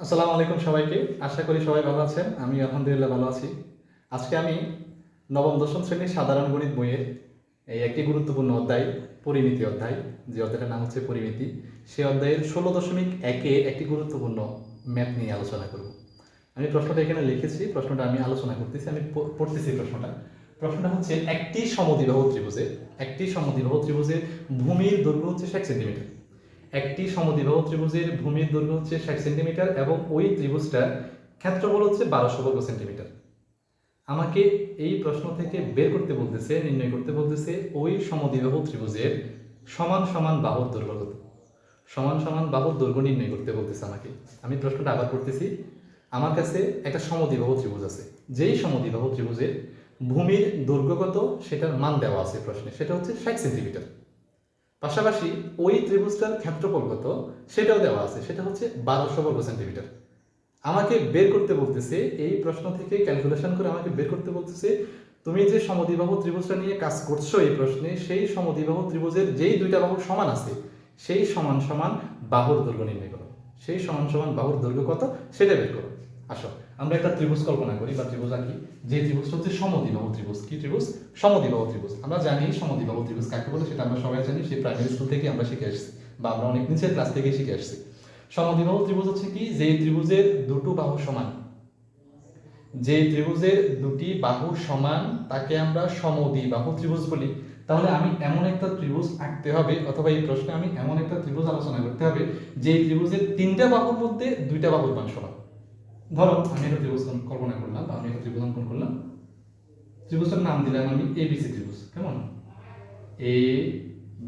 আসসালামু আলাইকুম সবাইকে। আশা করি সবাই ভালো আছেন। আমি আলহামদুলিল্লাহ ভালো আছি। আজকে আমি নবম, দশম শ্রেণির সাধারণ গণিত বইয়ের এই একটি গুরুত্বপূর্ণ অধ্যায়, পরিমিতি অধ্যায়, যে অধ্যায়টার নাম হচ্ছে পরিমিতি সেই অধ্যায়ের ষোলো দশমিক একে একটি গুরুত্বপূর্ণ ম্যাথ নিয়ে আলোচনা করব। আমি প্রশ্নটা এখানে লিখেছি, প্রশ্নটা আমি আলোচনা করতেছি, আমি পড়তেছি প্রশ্নটা। প্রশ্নটা হচ্ছে একটি সমদ্বিবাহু ত্রিভুজের, একটি সমদ্বিবাহু ত্রিভুজের ভূমির দৈর্ঘ্য হচ্ছে ষাট সেন্টিমিটার। একটি সমদ্বিবাহু ত্রিভুজের ভূমির দৈর্ঘ্য হচ্ছে ষাট সেন্টিমিটার এবং ওই ত্রিভুজটার ক্ষেত্রফল হচ্ছে বারোশো বর্গ সেন্টিমিটার। আমাকে এই প্রশ্ন থেকে বের করতে বলতেছে, নির্ণয় করতে বলতেছে ওই সমদ্বিবাহু ত্রিভুজের সমান সমান বাহুর দৈর্ঘ্য কত? সমান সমান বাহুর দৈর্ঘ্য নির্ণয় করতে বলতেছে আমাকে। আমি প্রশ্নটা আবার করতেছি। আমার কাছে একটা সমদ্বিবাহু ত্রিভুজ আছে। যেই সমদ্বিবাহু ত্রিভুজের ভূমির দৈর্ঘ্য কত? সেটার মান দেওয়া আছে প্রশ্নে। সেটা হচ্ছে ষাট সেন্টিমিটার। পাশাপাশি ওই ত্রিভুজটার ক্ষেত্রফল কত সেটাও দেওয়া আছে, সেটা হচ্ছে বারোশো বর্গ সেন্টিমিটার। আমাকে বের করতে বলতেছে, এই প্রশ্ন থেকে ক্যালকুলেশন করে আমাকে বের করতে বলতেছে, তুমি যে সমদ্বিবাহু ত্রিভুজটা নিয়ে কাজ করছ এই প্রশ্নে, সেই সমদ্বিবাহু ত্রিভুজের যেই দুইটা বাহু সমান আছে, সেই সমান সমান বাহুর দৈর্ঘ্য নির্ণয় করো। সেই সমান সমান বাহুর দৈর্ঘ্য কত সেটা বের করো। আসো। আমরা একটা ত্রিভুজ কল্পনা করি বা ত্রিভুজ আঁকি। যে ত্রিভুজটা হচ্ছে সমদ্বিবাহু ত্রিভুজ। কি ত্রিভুজ? সমদ্বিবাহু ত্রিভুজ। আমরা জানি সমদ্বিবাহু ত্রিভুজ কাকে বলে, সেটা আমরা সবাই জানি, সেই প্রাইমারি স্কুল থেকে আমরা শিখে আসছি বা আমরা অনেক নিচের ক্লাস থেকে শিখে আসছি। সমদ্বিবাহু ত্রিভুজ হচ্ছে কি? যে ত্রিভুজের দুটো বাহু সমান। যে ত্রিভুজের দুটি বাহু সমান, তাকে আমরা সমদ্বিবাহু ত্রিভুজ বলি। তাহলে আমি এমন একটা ত্রিভুজ আঁকতে হবে, অথবা এই প্রশ্নে আমি এমন একটা ত্রিভুজ আলোচনা করতে হবে, যে ত্রিভুজের তিনটা বাহুর মধ্যে দুইটা বাহুর মান সমান। ধরো, আমি একটা ত্রিভুজ কল্পনা করলাম বা আমি একটা ত্রিভুজ অঙ্কন করলাম। ত্রিভুজটার নাম দিলাম আমি এ বি সি ত্রিভুজ, কেমন? এ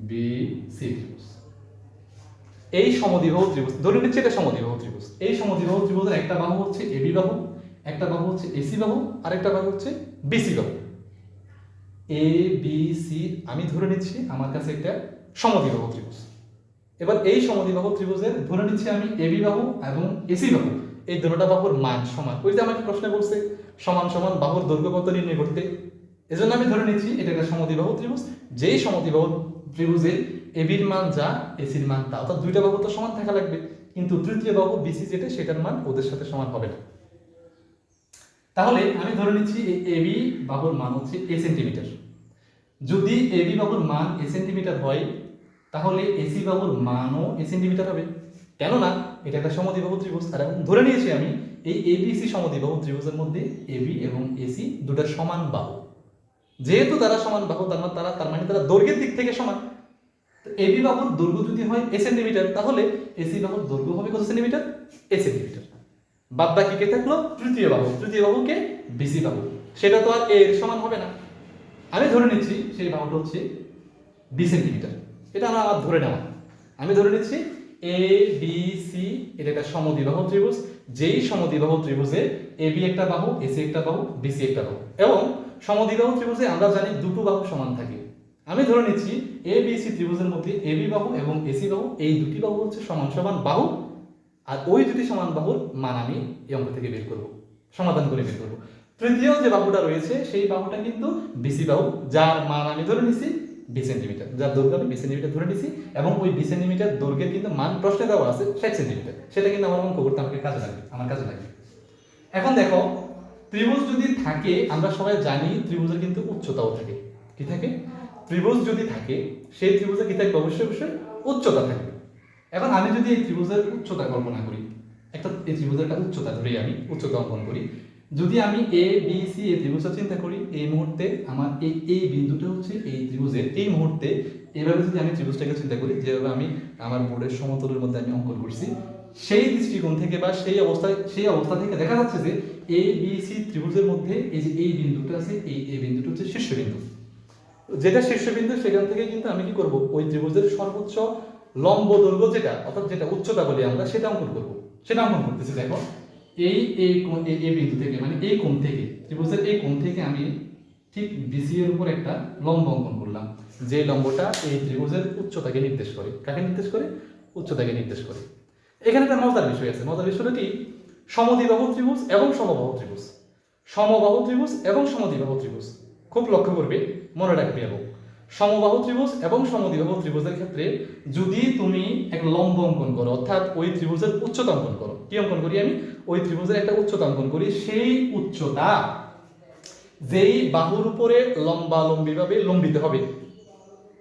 বি সি ত্রিভুজ। এই সমদ্বিবাহু ত্রিভুজ, ধরে নিচ্ছি এটা সমদ্বিবাহু ত্রিভুজ। এই সমদ্বিবাহু ত্রিভুজের একটা বাহু হচ্ছে এবি বাহু, একটা বাহু হচ্ছে এসি বাহু, আর একটা বাহু হচ্ছে বিসি বাহু। এ বি সি আমি ধরে নিচ্ছি আমার কাছে একটা সমদ্বিবাহু ত্রিভুজ। এবার এই সমদ্বিবাহু ত্রিভুজের ধরে নিচ্ছি আমি এবি বাহু এবং এসি বাহু। এই দুটোটা বাহুর মান সমান। ওই যে আমাকে প্রশ্ন করছে, সমান সমান বাহুর দৈর্ঘ্য কত নির্ণয় করতে? এজন্য আমি ধরে নিচ্ছি, এটা একটা সমদ্বিবাহু ত্রিভুজ। যেই সমদ্বিবাহু ত্রিভুজে এবির মান যা এসির মান তা। অর্থাৎ দুইটা বাহু তো সমান থাকা লাগবে। কিন্তু তৃতীয় বাহু বিসি যেটা সেটার মান ওদের সাথে সমান হবে না। তাহলে আমি ধরে নিচ্ছি, এই এবি বাহুর মান হচ্ছে এ সেন্টিমিটার যদি এবি বাহুর মান এ সেন্টিমিটার হয়, তাহলে এসি বাহুর মানও এ সেন্টিমিটার হবে। কেননা এটা একটা সমদ্বিবাহু ত্রিভুজ। আর এখন ধরে নিয়েছি আমি, এই এবিসি সমদ্বিবাহু ত্রিভুজের মধ্যে এবি এবং এসি দুটা সমান বাহু। যেহেতু তারা সমান বাহু, তার মানে তারা তার মানে তারা দৈর্ঘ্যের দিক থেকে সমান। এবি বাহুর দৈর্ঘ্য যদি হয় এ সেন্টিমিটার তাহলে এসি বাহুর দৈর্ঘ্য হবে কত সেন্টিমিটার এ সেন্টিমিটার বাদ বাকি কে থাকল? তৃতীয় বাহু। তৃতীয় বাহুকে বিসি বাহু। সেটা তো আর এর সমান হবে না। আমি ধরে নিচ্ছি, সেই বাহুটা হচ্ছে বি সেন্টিমিটার এটা আমার ধরে নেওয়া আমি ধরে নিচ্ছি এ বি সি এটা একটা সমদ্বিবাহু ত্রিভুজ। যেই সমদ্বিবাহু ত্রিভুজে এ বি একটা বাহু এসি একটা বাহু বিসি একটা বাহু। এবং সমদ্বিবাহু ত্রিভুজে আমরা জানি দুটো বাহু সমান থাকে। আমি ধরে নিচ্ছি এ বি সি ত্রিভুজের মধ্যে এ বি বাহু এবং এসি বাহু, এই দুটি বাহু হচ্ছে সমান সমান বাহু। আর ওই দুটি সমান বাহুর মান আমি এই অঙ্ক থেকে বের করব। সমাধান করে বের করব। তৃতীয় যে বাহুটা রয়েছে, সেই বাহুটা কিন্তু বিসি বাহু, যার মান আমি ধরে নিছি বি সেন্টিমিটার। যার দৈর্ঘ্য আমি বি সেন্টিমিটার ধরে নিছি, এবং ওই বি সেন্টিমিটার দৈর্ঘ্যের কিন্তু মান প্রশ্নে দেওয়া আছে ষাট সেন্টিমিটার। সেটা কিন্তু আমার অঙ্ক করতে আমাকে কাজে লাগবে, আমার কাজে লাগবে। এখন দেখো, ত্রিভুজ যদি থাকে, আমরা সবাই জানি ত্রিভুজের কিন্তু উচ্চতাও থাকে। কি থাকে? ত্রিভুজ যদি থাকে, সেই ত্রিভুজে কি থাকবে? অবশ্যই অবশ্যই উচ্চতা থাকবে। এখন আমি যদি এই ত্রিভুজের উচ্চতা কল্পনা করি, একটা, এই ত্রিভুজের একটা উচ্চতা ধরে আমি, উচ্চতা অঙ্কন করি যদি আমি এ বি সি এই ত্রিভুজটা চিন্তা করি, এই মুহূর্তে আমার এই এই বিন্দুটা হচ্ছে এই ত্রিভুজের। এই মুহূর্তে এইভাবে যদি আমি ত্রিভুজটাকে চিন্তা করি, যেভাবে আমি আমার বোর্ডের সমতলের মধ্যে আমি অঙ্কন করছি, সেই দৃষ্টিকোণ থেকে বা সেই অবস্থায় সেই অবস্থা থেকে দেখা যাচ্ছে যে এ বি সি ত্রিভুজের মধ্যে এই যে এই বিন্দুটা আছে, এই এই বিন্দুটা হচ্ছে শীর্ষবিন্দু। যেটা শীর্ষবিন্দু, সেখান থেকে কিন্তু আমি কি করব? ওই ত্রিভুজের সর্বোচ্চ লম্ব দৈর্ঘ্য যেটা, অর্থাৎ যেটা উচ্চতা বলি আমরা, সেটা অঙ্কন করব। সেটা অঙ্কন করতেছি, দেখো। এই এই কোণ, এই বিন্দু থেকে মানে এই কোণ থেকে ত্রিভুজের এই কোণ থেকে আমি ঠিক বিসি এর উপর একটা লম্ব অঙ্কন করলাম। যে লম্বটা এই ত্রিভুজের উচ্চতাকে নির্দেশ করে। কাকে নির্দেশ করে? উচ্চতাকে নির্দেশ করে। এখানে একটা মজার বিষয় আছে। মজার বিষয়টা কি? সমদ্বিবাহু ত্রিভুজ এবং সমবাহু ত্রিভুজ। সমবাহু ত্রিভুজ এবং সমদ্বিবাহু ত্রিভুজ। খুব লক্ষ্য করবে, মনে রাখবে এবং সমবাহু ত্রিভুজ এবং সমদ্বিবাহু ত্রিভুজের ক্ষেত্রে যদি তুমি এক লম্ব অঙ্কন করো, অর্থাৎ ওই ত্রিভুজের উচ্চতা অঙ্কন করো, কি অঙ্কন করি আমি? ওই ত্রিভুজের একটা উচ্চতা অঙ্কন করি, সেই উচ্চতা যেই বাহুর উপরে লম্বা লম্বিভাবে লম্বিত হবে,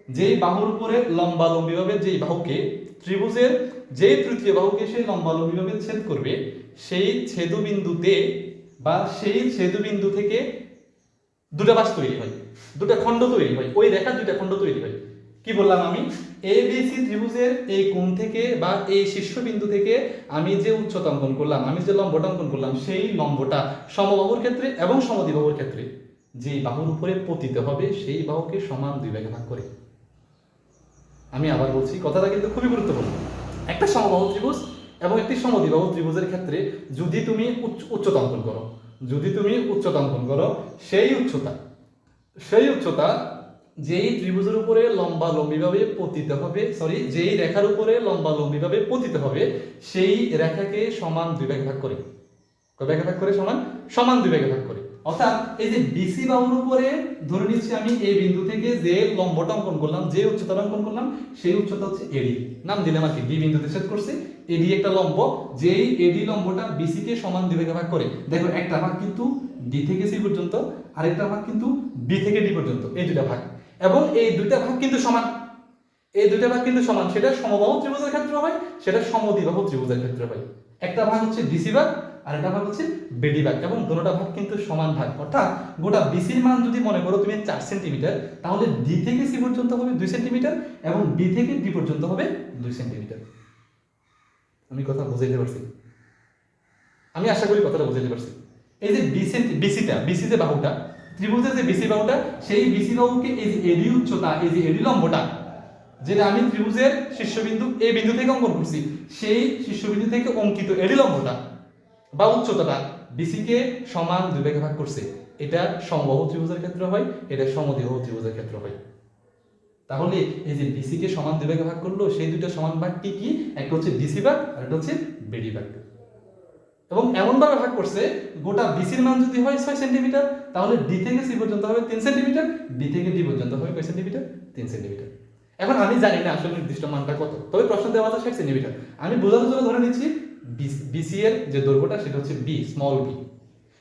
যেই বাহুর উপরে লম্বা লম্বিভাবে যেই বাহুকে, ত্রিভুজের যেই তৃতীয় বাহুকে সেই লম্বা লম্বিভাবে ছেদ করবে, সেই ছেদবিন্দুতে বা সেই ছেদবিন্দু থেকে দুটা বাস তৈরি হয়, দুটা খণ্ড তৈরি হয়, ওই রেখা দুটা খণ্ড তৈরি হয়। কি বললাম আমি? এ বি সি ত্রিভুজের এই কোণ থেকে বা এই শীর্ষবিন্দু থেকে আমি যে উচ্চতা অঙ্কন করলাম, আমি যে লম্বটা অঙ্কন করলাম, সেই লম্বটা সমবাহুর ক্ষেত্রে এবং সমদ্বিবাহুর ক্ষেত্রে, যেই বাহুর উপরে পতিত হবে, সেই বাহুকে সমান দুই ভাগে ভাগ করে। আমি আবার বলছি, কথাটা কিন্তু খুবই গুরুত্বপূর্ণ। একটা সমবাহু ত্রিভুজ এবং একটি সমদ্বিবাহু ত্রিভুজের ক্ষেত্রে যদি তুমি উচ্চ- উচ্চতা অঙ্কন করো যদি তুমি উচ্চতা অঙ্কন করো, সেই উচ্চতা সেই উচ্চতা যেই ত্রিভুজের উপরে লম্বা লম্বিভাবে পতিত হবে সরি যেই রেখার উপরে লম্বা লম্বিভাবে পতিত হবে, সেই রেখাকে সমান দুই ভাগে ভাগ করে। কয় ভাগে ভাগ করে? সমান সমান দুই ভাগে ভাগ করে। অর্থাৎ এই যে বিসি বাহুর উপরে ধরে নিচ্ছি আমি এই বিন্দু থেকে যে লম্বটা অঙ্কন করলাম, যে উচ্চতা অঙ্কন করলাম, সেই উচ্চতা হচ্ছে এডি নাম দিলাম আর কি, বি বিন্দুতে ছেদ করছে এডি একটা লম্ব, যেই এডি লম্বটা বিসি কে সমান দুই ভাগ করে। দেখো, একটা ভাগ কিন্তু ডি থেকে সি পর্যন্ত, আরেকটা ভাগ কিন্তু বি থেকে ডি পর্যন্ত, এই দুটা ভাগ। এবং এই দুইটা ভাগ কিন্তু সমান। এই দুইটা ভাগ কিন্তু সমান, সেটা সমবাহু ত্রিভুজের ক্ষেত্রে হয়, সেটা সমদ্বিবাহু ত্রিভুজের ক্ষেত্রে হয়। একটা ভাগ হচ্ছে ডিসি ভাগ আর একটা ভাগ হচ্ছে বেডি ভাগ এবং দুটোটা ভাগ কিন্তু সমান ভাগ। অর্থাৎ গোটা বিসির মান যদি মনে করো তুমি চার সেন্টিমিটার, তাহলে ডি থেকে সি পর্যন্ত হবে দুই সেন্টিমিটার এবং বি থেকে ডি পর্যন্ত হবে দুই সেন্টিমিটার। আমি কথা বুঝাইতে পারছি? আমি আশা করি কথাটা বুঝাইতে পারছি। এই যে বিসি বিসিটা, বিসি যে বাহুটা, ত্রিভুজের যে বিসি বাহুটা, সেই বিসি বাহুকে এই যে এডি উচ্চতা, এই যে এডি লম্বটা, যেটা আমি ত্রিভুজের শীর্ষবিন্দু এই বিন্দু থেকে অঙ্কন করছি, সেই শীর্ষবিন্দু থেকে অঙ্কিত এডি লম্বটা বা উচ্চতাটা বিসি কে সমান দুই ভাগে ভাগ করছে। এটা সমবাহু ত্রিভুজের ক্ষেত্রে হয়, এটা সমদ্বিবাহু ত্রিভুজের ক্ষেত্রে হয়। তাহলে এই যে বিসি কে সমান দুই ভাগে ভাগ করল, সেই দুইটা সমান ভাগ কি? কি একটা হচ্ছে ডিসি ভাগ আর একটা হচ্ছে বেডি ভাগ। এবং এমন ভাবে ভাগ করছে, গোটা বিসির মান যদি হয় ছয় সেন্টিমিটার, তাহলে ডি থেকে সি পর্যন্ত হবে তিন সেন্টিমিটার ডি থেকে ডি পর্যন্ত হবে কয় সেন্টিমিটার? তিন সেন্টিমিটার। এখন আমি জানি না আসলে নির্দিষ্ট মানটা কত, তবে প্রশ্ন দেওয়া আছে ষাট সেন্টিমিটার। আমি বোঝানোর জন্য ধরে নিচ্ছি বিসি এর যে দৈর্ঘ্যটা, সেটা হচ্ছে বি স্মল বি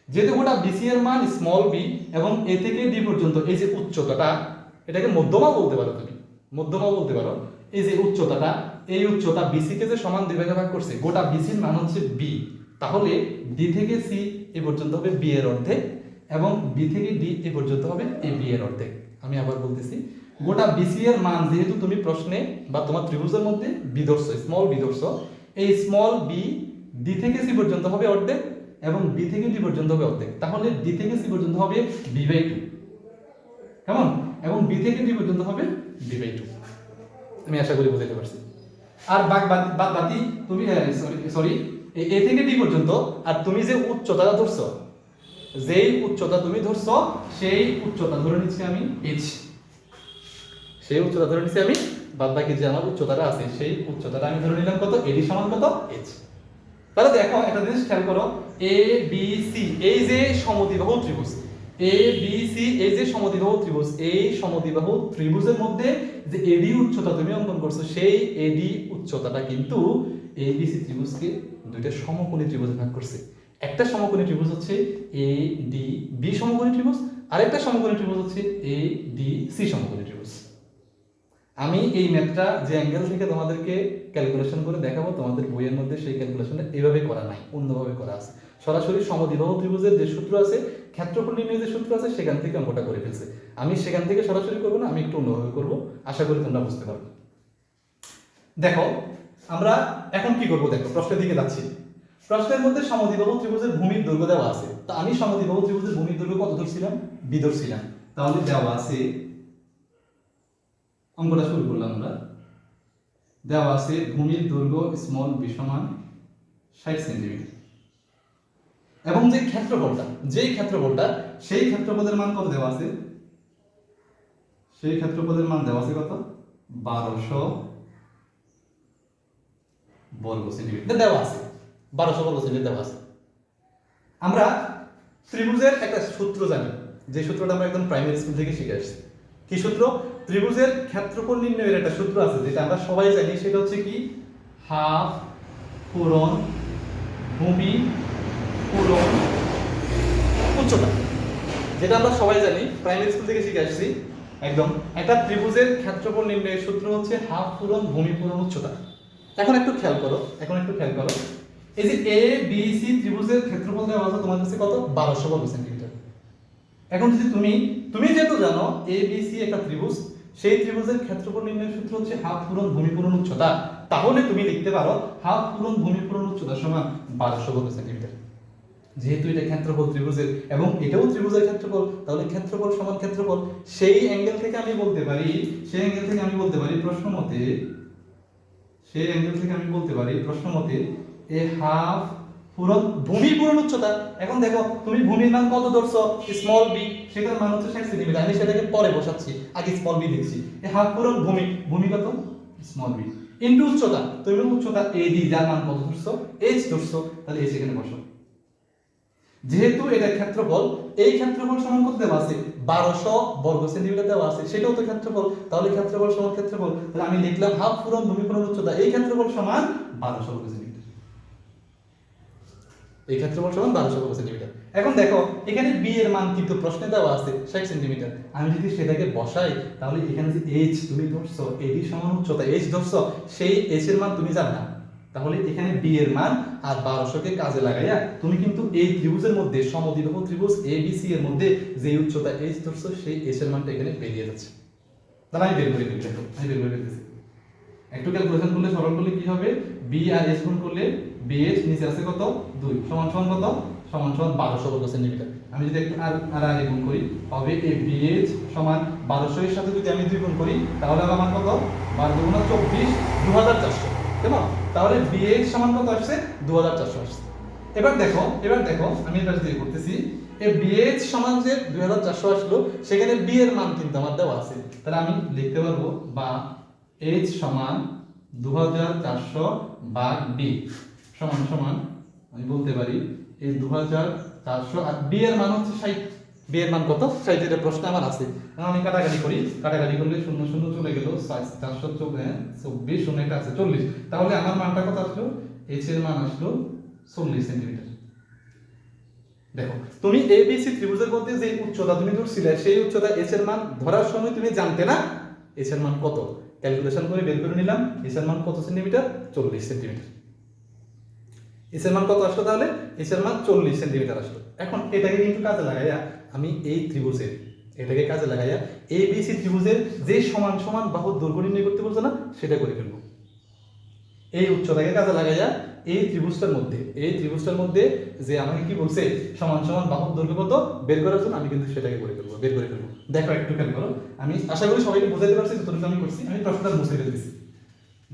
যেহেতু গোটা বিসি এর মান স্মল বি এবং এ থেকে ডি পর্যন্ত এই যে উচ্চতাটা, এটাকে মধ্যমা বলতে পারো তুমি। মধ্যমা বলতে পারো। এই যে উচ্চতাটা, এই উচ্চতা বিসি কে যে সমান দুই ভাগে ভাগ করছে, গোটা বিসির মান হচ্ছে বি তাহলে ডি থেকে সি এ পর্যন্ত হবে বি এর অর্ধেক, এবং বি থেকে ডি এ পর্যন্ত হবে এ বি এর অর্ধেক। আমি আবার বলতেছি, গোটা বিসি এর মান যেহেতু তুমি প্রশ্নে বা তোমার ত্রিভুজের মধ্যে বি ধরছো স্মল বি ধরছো এই স্মল বি ডি থেকে সি পর্যন্ত হবে অর্ধেক এবং বি থেকে ডি পর্যন্ত হবে অর্ধেক। তাহলে ডি থেকে সি পর্যন্ত হবে বি বাই টু কেমন? এবং বি থেকে ডি পর্যন্ত হবে বি বাই টু আমি আশা করি বুঝাতে পারছি। আর বাদ বাদ বাকি তুমি সরি সরি এ থেকে ডি পর্যন্ত, আর তুমি যে উচ্চতাটা ধরছো, যেই উচ্চতা তুমি ধরছো, সেই উচ্চতা ধরে নিচ্ছি আমি এইচ সেই উচ্চতা ধরে নিচ্ছি আমি বাদ বাকি যে আমার উচ্চতাটা আছে, সেই উচ্চতাটা আমি ধরে নিলাম কত? এডি সমান কত? এইচ তাহলে দেখো, একটা জিনিস খেয়াল করো এ বি সি এই যে সমদ্বিবাহু ত্রিভুজ এ বি সি এই যে সমদ্বিবাহু ত্রিভুজ, এই সমদ্বিবাহু ত্রিভুজের মধ্যে যে এডি উচ্চতা তুমি অঙ্কন করছ, সেই এডি উচ্চতাটা কিন্তু এ বি সি ত্রিভুজকে দুইটা সমকোণী ত্রিভুজে ভাগ করছে। একটা সমকোণী ত্রিভুজ হচ্ছে এ ডি বি সমকোণী ত্রিভুজ, আরেকটা সমকোণী ত্রিভুজ হচ্ছে এ ডি সি সমকোণী ত্রিভুজ। আমি এই ম্যাথটা যে অ্যাঙ্গেল থেকে তোমাদেরকে ক্যালকুলেশন করে দেখাবো, তোমাদের বইয়ের মধ্যে সেই ক্যালকুলেশনটা এভাবে করা নাই, অন্যভাবে করা আছে। সরাসরি সমদ্বিবাহু ত্রিভুজের যে সূত্র আছে, ক্ষেত্রফল নির্ণয়ের যে সূত্র আছে, সেখান থেকে অঙ্কটা করে ফেলছে। আমি সেখান থেকে সরাসরি করব না, আমি একটু অন্যভাবে করব। আশা করি তোমরা বুঝতে পারবে। দেখো, আমরা এখন কি করব দেখো, প্রশ্নের দিকে যাচ্ছি। প্রশ্নের মধ্যে সমদ্বিবাহু ত্রিভুজের ভূমির দৈর্ঘ্য দেওয়া আছে। তো আমি সমদ্বিবাহু ত্রিভুজের ভূমির দৈর্ঘ্য কত ধরছিলাম বি ধরছিলাম তাহলে দেওয়া আছে অঙ্কটা শুরু করলাম আমরা। দেওয়া আছে ভূমির দৈর্ঘ্য স্মল বি সমান ষাট সেন্টিমিটার এবং যে ক্ষেত্রফলটা, যেই ক্ষেত্রফলটা, সেই ক্ষেত্রফলের মান কত দেওয়া আছে? সেই ক্ষেত্রফলের মান দেওয়া আছে কত? বারোশো বর্গ সেন্টিমিটার দেওয়া আছে। বারোশো বর্গ সেন্টিমিটার দেওয়া আছে। আমরা ত্রিভুজের একটা সূত্র জানি। যে সূত্রটা আমরা একদম প্রাইমারি স্কুল থেকে শিখে আসছি। কি সূত্র? ত্রিভুজের ক্ষেত্রফল নির্ণয়ের একটা সূত্র আছে, যেটা আমরা সবাই জানি, সেটা হচ্ছে কি? হাফ পূরণ ভূমি পূরণ উচ্চতা। যেটা আমরা সবাই জানি প্রাইমারি স্কুল থেকে শিখে আসছি, একদম। একটা ত্রিভুজের ক্ষেত্রফল নির্ণয়ের সূত্র হচ্ছে হাফ পূরণ ভূমি পূরণ উচ্চতা। এখন একটু খেয়াল করো, এখন একটু খেয়াল করো। এই যে এ বি সি ত্রিভুজের ক্ষেত্রফল দেওয়া আছে, তোমার কাছে কত? বারোশো বর্গ সেন্টিমিটার। এখন যদি তুমি তুমি যেহেতু জানো এ বি সি একটা ত্রিভুজ সেই ত্রিভুজের ক্ষেত্রফল নির্ণয়ের সূত্র হচ্ছে হাফ পূরণ ভূমি পূরণ উচ্চতা। তাহলে তুমি লিখতে পারো হাফ পূরণ ভূমি পূরণ উচ্চতা সমান বারোশো বর্গ সেন্টিমিটার। যেহেতু এটা ক্ষেত্রফল ত্রিভুজের এবং এটাও ত্রিভুজের ক্ষেত্রফল, তাহলে ক্ষেত্রফল সমান ক্ষেত্রফল। সেই অ্যাঙ্গেল থেকে আমি বলতে পারি, সেই অ্যাঙ্গেল থেকে আমি বলতে পারি প্রশ্ন মতে, সেই অ্যাঙ্গেল থেকে আমি বলতে পারি প্রশ্ন মতে, এ হাফ পূরণ, ভূমি পূরণ উচ্চতা। এখন দেখো, তুমি ভূমির মান কত ধরছো? স্মল বি সেটার মান হচ্ছে ষাট সেন্টিমিটার আমি সেটাকে পরে বসাচ্ছি, আগে স্মল বি দেখছি। হাফ ভূমি। ভূমি কত? স্মল বি ইনটু উচ্চতা, তুমি উচ্চতা এ যার মান কত ধরছো? এইচ ধরছো। তাহলে এখানে বসো। যেহেতু এটা ক্ষেত্রফল, এই ক্ষেত্রফল সমান কত দেওয়া আছে? বারোশো বর্গ সেন্টিমিটার দেওয়া আছে। সেটাও তো ক্ষেত্রফল। তাহলে ক্ষেত্রফল সমান ক্ষেত্রফল। তাহলে আমি লিখলাম হাফ পূরণ, ভূমি উচ্চতা। এই ক্ষেত্রফল সমান বারোশো বর্গ সেন্টিমিটার এই ক্ষেত্রফল সমান বারোশো বর্গ সেন্টিমিটার। এখন দেখো, এখানে বি এর মান কিন্তু প্রশ্নে দেওয়া আছে, ষাট সেন্টিমিটার। আমি যদি সেটাকে বসাই, তাহলে এখানে যে এইচ তুমি ধরছো এডি সমান উচ্চতা এইচ ধরছো, সেই এইচ এর মান তুমি জানো না। তাহলে এখানে বি এর মান আর বারোশোকে কাজে লাগাইয়া তুমি কিন্তু এই ত্রিভুজের মধ্যে সমদ্বিবাহু ত্রিভুজ এ বি সি এর মধ্যে যে উচ্চতা এইচ ধরছো, সেই এইচ এর মানটা এখানে বেরিয়ে যাচ্ছে। তাহলে আমি বের করে দিচ্ছি আমি বের করে দিচ্ছি একটু ক্যালকুলেশন করলে সরল করলে কি হবে? বি আর এস গুণ করলে বি এস নিচে আছে কত? দুই। সমান সমান কত? সমান সমান বারোশো বর্গ সেন্টিমিটার। আমি যদি একটু আর আর আগে গুণ করি, তবে এই বি সমান বারোশো এর সাথে যদি আমি দুই গুণ করি, তাহলে আমার কত? বারো দুগুণ চব্বিশ দু হাজার চারশো। কেমন? তাহলে বি এস সমান কত আসছে? দু হাজার চারশো আসছে। এবার দেখো এবার দেখো, আমি এবার দিয়ে করতেছি। এই বিএইচ সমান যে দুই হাজার চারশো আসলো, সেখানে বি এর মান কিন্তু আমার দেওয়া আছে। তাহলে আমি লিখতে পারব বা এইচ সমান দু হাজার চারশো বা বি। সমান সমান, আমি বলতে পারি, এই দু হাজার চারশো আর বি এর মান হচ্ছে ষাট। বি এর মান কত? ষাট, এটা প্রশ্ন আমার আছে। আমি কাটাকাটি করি। কাটাকাটি করলে শূন্য শূন্য চলে গেল চারশো চব্বিশ, শূন্য একটা আছে চল্লিশ। তাহলে আমার মানটা কত আসলো? এইচ এর মান আসলো চল্লিশ সেন্টিমিটার। দেখো, তুমি এবিসি ত্রিভুজের মধ্যে যে উচ্চতা তুমি ধরছিলে, সেই উচ্চতা এস এর মান ধরার সময় তুমি জানতে না? এস এর মান কত? ক্যালকুলেশন করে বের করে নিলাম। এস এর মান কত সেন্টিমিটার? চল্লিশ সেন্টিমিটার। এস এর মান কত আসলো তাহলে? এস এর মান চল্লিশ সেন্টিমিটার আসলো। এখন এটাকে কিন্তু কাজে লাগাইয়া আমি এই ত্রিভুজের এটাকে কাজে লাগাইয়া এ বি সি ত্রিভুজের যে সমান সমান বাহু দৈর্ঘ্য নির্ণয় করতে বলছে না, সেটা করে ফেলব। এই উচ্চতাকে কাজে লাগাইয়া এই ত্রিভুজটার মধ্যে, এই ত্রিভুজটার মধ্যে যে আমাকে কি বলছে, সমান সমান বাহুর দৈর্ঘ্য কত বের করার জন্য আমি কিন্তু সেটাকে করে ফেলব, বের করে ফেলব। দেখো একটু খেয়াল করো আমি আশা করি সবাইকে বোঝাতে পারছি, যতটুকু আমি করছি, আমি প্রশ্নটা মুছে ফেলতেছি।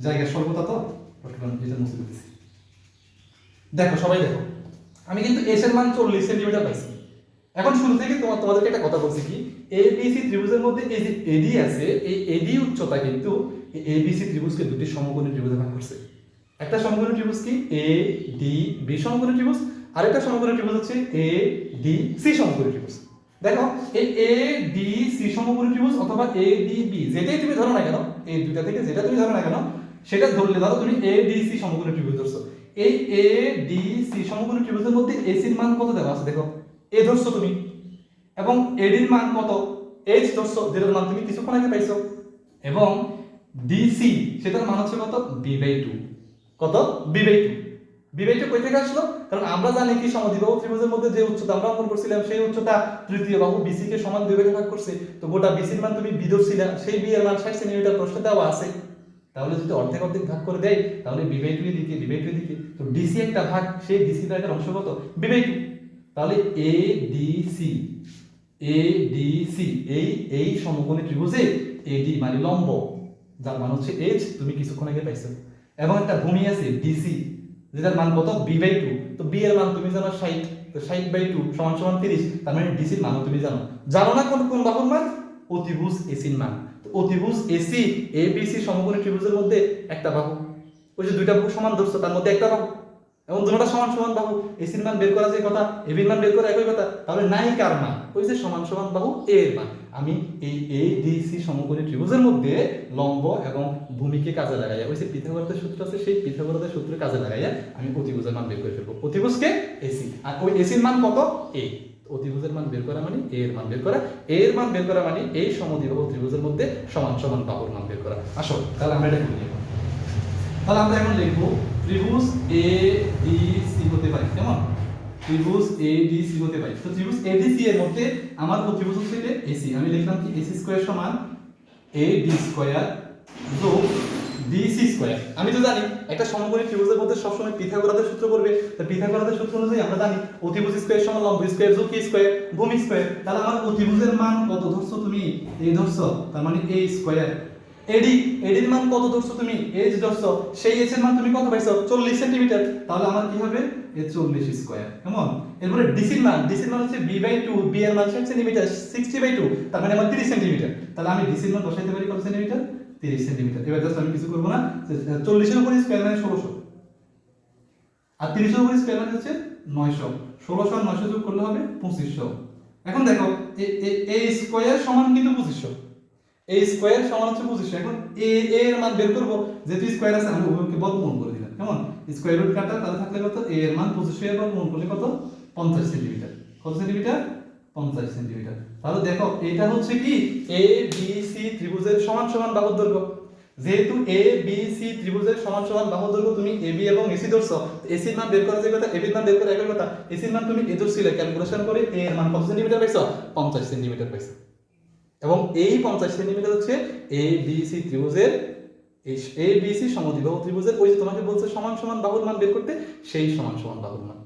জায়গা স্বল্পতা তো, প্রশ্নটা মুছে ফেলতেছি। দেখো, সবাই দেখো। আমি কিন্তু এস এর মান চল্লিশ সেন্টিমিটার পাইছি। এখন শুরু থেকে তোমার, তোমাদেরকে একটা কথা বলছি কি এ বি সি ত্রিভুজের মধ্যে এই যে এডি আছে, এই এডি উচ্চতা কিন্তু এ বি সি ত্রিভুজকে দুটি সমকোণী ত্রিভুজে ভাগ করছে। একটা সমকোণী ত্রিভুজ কি? এ ডি বি সমকোণী ত্রিভুজ, আরেকটা সমকোণী ত্রিভুজ হচ্ছে এ ডি সি সমকোণী ত্রিভুজ। দেখো, এই এ ডি সি সমকোণী ত্রিভুজ অথবা এ ডি বি যেটাই তুমি ধরো না কেন, এই দুইটা থেকে যেটা তুমি ধরো না কেন, সেটা ধরলে ধরো তুমি এ ডি সি সমকোণী ত্রিভুজ ধরছো। এই এ ডি সি সমকোণী ত্রিভুজের মধ্যে এসির মান কত দেওয়া আছে? দেখো এ ধরছো তুমি। এবং এডির মান কত? এইচ ধরছো। যেটার মান তুমি কিছুক্ষণ আগে পাইছো। এবং ডিসি সেটার মান হচ্ছে কত? বি বাই টু কত? B by two B by two কই থেকে আসলো? কারণ আমরা জানি কি সমদ্বিবাহু ত্রিভুজের মধ্যে যে উচ্চতা আমরা অঙ্কন করছিলাম, সেই উচ্চতা তৃতীয় বাহু বিসি কে সমান দুই ভাগে ভাগ করছে। তো গোটা বিসির মান তুমি বি ধরছিলা, সেই বি এর মান ষাট সেন্টিমিটার প্রশ্নে দেওয়া আছে। তাহলে যদি অর্ধেক অর্ধেক ভাগ করে দেয়, তাহলে বি বাই টু দিকে টু দিকে, তো ডিসি একটা ভাগ সেই ডিসি ভাগের অংশ কত? বি টু তাহলে A D C A D C এই এই সমকোণী ত্রিভুজে এডি মানে লম্ব, যার মান হচ্ছে এইচ তুমি কিছুক্ষণ আগে পাইছো। এবং একটা ভূমি আছে ডিসি যেটার মান কত? বি বাই টু তো বি এর মান তুমি জানো ষাট, তো ষাট বাই টু সমান সমান তিরিশ, তার মানে ডিসির মানও তুমি জানো। জানো না কোন কোন বাহুর মান? অতিভুজ এসির মান। অতিভুজ এসি এ বি সি সমকোণী ত্রিভুজের মধ্যে একটা বাহু। ওই যে দুইটা বাহু সমান ধরছো, তার মধ্যে একটা বাহু। এবং দুটোটা সমান সমান বাহু। এসির মান বের করা যে কথা এবির মান বের করা একই কথা, তাহলে নাই কার মান? ওই যে সমান সমান বাহু এ এর মান। আমি এই এ ডি সি সমকোণী ত্রিভুজের মধ্যে লম্ব এবং ভূমিকে কাজে লাগাইয়া, ওই যে পিথাগোরাসের সূত্র আছে, সেই পিথাগোরাসের সূত্র কাজে লাগাইয়া আমি অতিভুজের মান বের করে ফেলব। অতিভুজকে এসি আর ওই এসির মান কত? এ অতিভুজের মান বের করা মানে এর মান বের করা। এর মান বের করা মানে এই সমদ্বিবাহু ত্রিভুজের মধ্যে সমান সমান বাহুর মান বের করা। আসো, তাহলে আমরা এটা করে তাহলে আমরা এখন লিখব ত্রিভুজ এ ডি সি হতে পারে, কেমন? ত্রিভুজ এ ডি সি হতে পারে। তো ত্রিভুজ এ ডি সি এর মধ্যে আমার প্রতিভুজ হচ্ছে এসি আমি লিখলাম কি? এসি স্কয়ার সমান এ ডি স্কয়ার যোগ ডিসি স্কয়ার আমি তো জানি, একটা সমকোণী ত্রিভুজের মধ্যে সবসময় পিথাগোরাসের সূত্র করবে তো পিথাগোরাসের সূত্র অনুযায়ী আমরা জানি, অতিভুজ স্কয়ার সমান লম্ব স্কয়ার যোগ কি স্কয়ার ভূমি স্কয়ার তাহলে আমার অতিভুজের মান কত ধরছো তুমি? এই ধরছো, তার মানে a স্কয়ার এডি এডির মান কত ধরছো তুমি? এইচ ধরছো। সেই এইচ এর মান তুমি কত পাইছো? 40 সেন্টিমিটার। তাহলে আমার কি হবে? এ 40 স্কয়ার কেমন? এরপরে ডিসির মান ডিসির মান হচ্ছে বি বাই 2 বি এর মান 60 সেন্টিমিটার 60 বাই 2 তার মানে আমার 30 সেন্টিমিটার। তাহলে আমি ডিসির মান বসাইতে পারি কত সেন্টিমিটার? 30 সেন্টিমিটার। এবার জাস্ট আমি কিছু করব না 40 এর উপর স্কয়ার মানে 1600 আর 30 এর উপর স্কয়ার মানে হচ্ছে 900 1600 আর 900 যোগ করলে হবে 2500 এখন দেখো, এ স্কয়ার সমান কিন্তু 2500 এ স্কয়ার সমান হচ্ছে 2500 এখন এ এর মান বের করব, যেহেতু স্কয়ার আছে, আমি উভয়কে বর্গমূল করে দিলাম। কেমন? স্কয়ার রুট কাটা, তাহলে থাকলে কত? এ এর মান 2500 এর বর্গমূল করলে কত? 50 সেন্টিমিটার। কত সেন্টিমিটার? 50 সেন্টিমিটার। তাহলে দেখো, এটা হচ্ছে কি? এ বি সি ত্রিভুজের সমান সমান বাহুর দৈর্ঘ্য। যেহেতু এ বি সি ত্রিভুজের সমান সমান বাহু দৈর্ঘ্য তুমি এ বি এবং এসি ধরছো এসির মান বের করা যে কথা এবির মান বের করা একই কথা। এসির মান তুমি এ ধরছিলে ক্যালকুলেশন করে এ এর মান কত সেন্টিমিটার পাইছো? 50 সেন্টিমিটার পাইছো। এবং এই 50 সেন্টিমিটার হচ্ছে এ বি সি ত্রিভুজের এ বি সি সমদ্বিবাহু ত্রিভুজের, ওই যে তোমাকে বলছে সমান সমান বাহুর মান বের করতে, সেই সমান সমান বাহুর মান।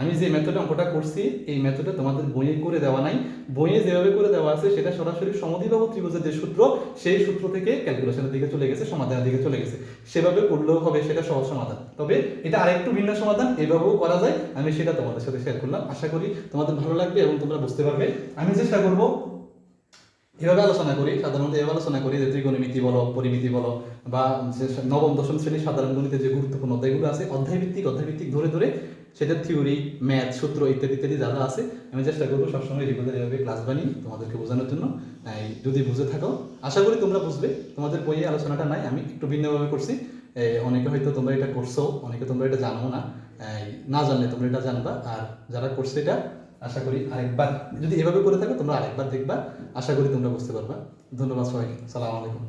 আমি যে মেথডে অঙ্কটা করছি, এই মেথডে তোমাদের বইয়ে করে দেওয়া নাই। বইয়ে যেভাবে করে দেওয়া আছে, সেটা সরাসরি সমদ্বিবাহু ত্রিভুজের যে সূত্র, সেই সূত্র থেকে ক্যালকুলেশনের দিকে চলে গেছে, সমাধানের দিকে চলে গেছে। সেভাবে করলেও হবে, সেটা সহজ সমাধান। তবে এটা আরেকটু ভিন্ন সমাধান, এভাবেও করা যায়। আমি সেটা তোমাদের সাথে শেয়ার করলাম। আশা করি তোমাদের ভালো লাগবে এবং তোমরা বুঝতে পারবে। আমি চেষ্টা করব এভাবে আলোচনা করি। সাধারণত এভাবে আলোচনা করি যে ত্রিকোণমিতি বলো, পরিমিতি বলো, বা নবম, দশম শ্রেণির সাধারণ গণিতে যে গুরুত্বপূর্ণ অধ্যায়গুলো আছে অধ্যায় ভিত্তিক অধ্যায় ভিত্তিক ধরে ধরে সেটার থিওরি ম্যাথ সূত্র ইত্যাদি ইত্যাদি যা যা আছে, আমি চেষ্টা করব সবসময় রেগুলার এভাবে ক্লাস বানিয়ে তোমাদেরকে বোঝানোর জন্য। যদি বুঝে থাকো, আশা করি তোমরা বুঝবে। তোমাদের বইয়ে আলোচনাটা নাই, আমি একটু ভিন্নভাবে করছি। অনেকে হয়তো তোমরা এটা করছ, অনেকে তোমরা এটা জানো না। না জানলে তোমরা এটা জানবা। আর যারা করছে এটা, আশা করি আরেকবার, যদি এভাবে করে থাকো, তোমরা আরেকবার দেখবা। আশা করি তোমরা বুঝতে পারবা। ধন্যবাদ সবাইকে। সালাম আলাইকুম।